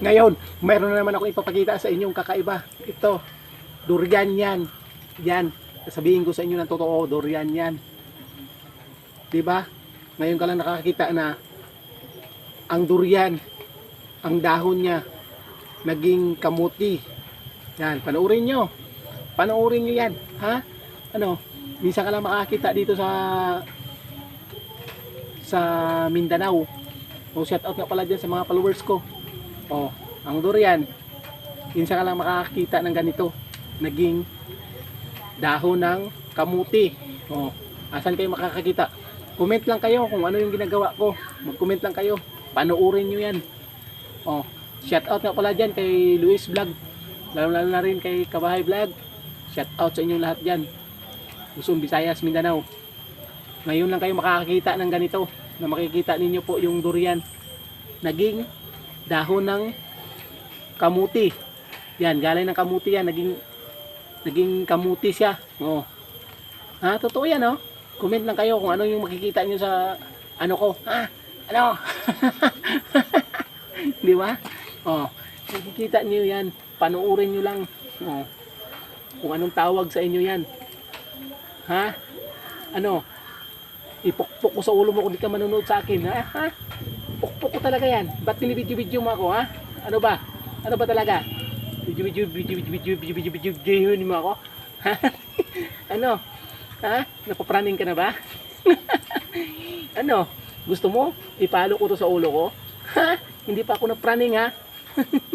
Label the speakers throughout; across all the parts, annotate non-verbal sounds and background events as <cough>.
Speaker 1: Ngayon, mayroon na naman ako ipapakita sa inyong kakaiba. Ito, durian yan. Yan. Sabihin ko sa inyo ng totoo, durian yan. 'Di ba? Ngayon ka lang nakakita na ang durian, ang dahon niya, naging kamuti. Yan, panoorin nyo. Panoorin nyo yan. Ha? Ano? Minsan ka lang makakita dito sa sa Mindanao. O shout out nga pala dyan sa mga followers ko. O, ang durian. Minsan ka lang makakita ng ganito. Naging dahon ng kamuti. O, asan kayo makakakita? Comment lang kayo kung ano yung ginagawa ko. Mag-comment lang kayo. Panoorin nyo yan. O, shout out nga pala dyan kay Luis Vlog. Lalo lalo na rin kay Kabahay Vlog. Shout out sa inyong lahat dyan. Luzon, Visayas, Mindanao. Ngayon lang kayo makakakita ng ganito na makikita ninyo po yung durian. Naging dahon ng kamuti. Yan, galing ng kamuti yan. Naging, naging kamuti siya. Oo. Ha, totoo yan, oh. Comment lang kayo kung ano yung makikita nyo sa ano ko. Ha? Ano? <laughs> Di ba? Oh, makikita nyo yan. Panuorin nyo lang. Oh. Kung anong tawag sa inyo yan. Ha? Ano? Ipukpok ko sa ulo mo kung di ka manonood sa akin. Ha? ha? po ko talaga yan. Ba't binibidyo-bidyo mo ako, ha? Ano ba? Ano ba talaga? Bidyo-bidyo-bidyo-bidyo-bidyo-bidyo-bidyo mo ako? Ha? <laughs> ano? Ha? Napapraning ka na ba? <laughs> ano? Gusto mo? Ipalo ko to sa ulo ko? Ha? Hindi pa ako napraning, ha? <laughs>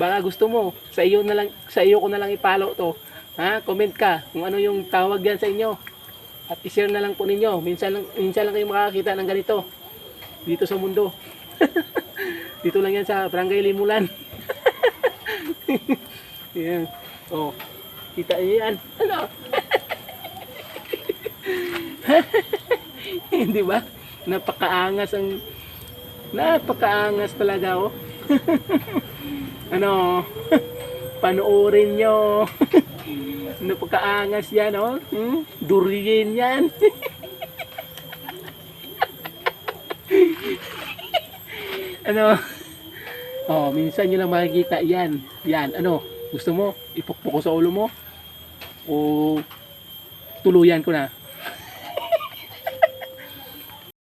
Speaker 1: Baka gusto mo, sa iyo na lang sa iyo ko na lang ipalo to. Ha? Comment ka kung ano yung tawag yan sa inyo. At i-share na lang po ninyo. Minsan lang, minsan lang kayo makakita ng ganito. Dito sa mundo. <laughs> Dito lang yan sa Barangay Limulan. <laughs> yan. Oh. Kita niyo yan. Ano? <laughs> Hindi ba? Napakaangas ang napakaangas talaga oh. ano? Panoorin nyo. Napakaangas yan oh. Hmm? Durian yan. <laughs> ano? Oh, minsan nyo lang makikita yan. Yan, ano? Gusto mo? Ipukpok ko sa ulo mo? O tuluyan ko na?